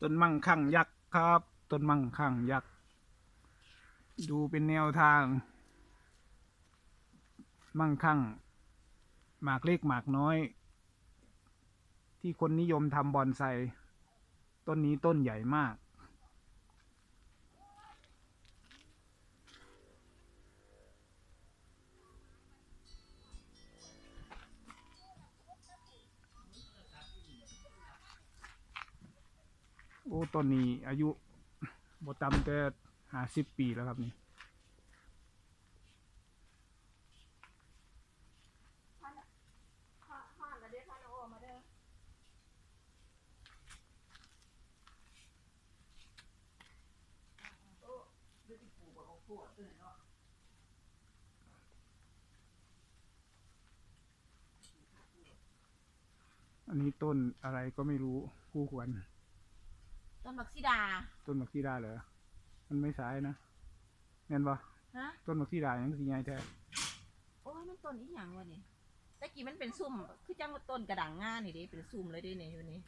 ต้นมั่งคั่งยักษ์ครับ ต้นมั่งคั่งยักษ์ดูเป็นแนวทาง มั่งคั่ง หมากเล็กหมากน้อย ที่คนนิยมทำบอนไซต้นนี้ต้นใหญ่มาก โอ้ต้นนี้อายุบต่ำแต่ห้าสิบปีแล้วครับนี่อันนี้ต้นอะไรก็ไม่รู้คู่ควร ต้นบักซิดา ต้นมักซีดาเหรอ มันไม่สายนะเห็นปะฮะ ต้นมักซีดายังสีใหญ่แท้โอ้ยมันต้นอีหยังวะนี่ตะกี้มันเป็นซุ่ม คือจังว่าต้นกระดังง่านี่เด้เป็นซุ่มเลยเด้เนี่ยอยู่นี่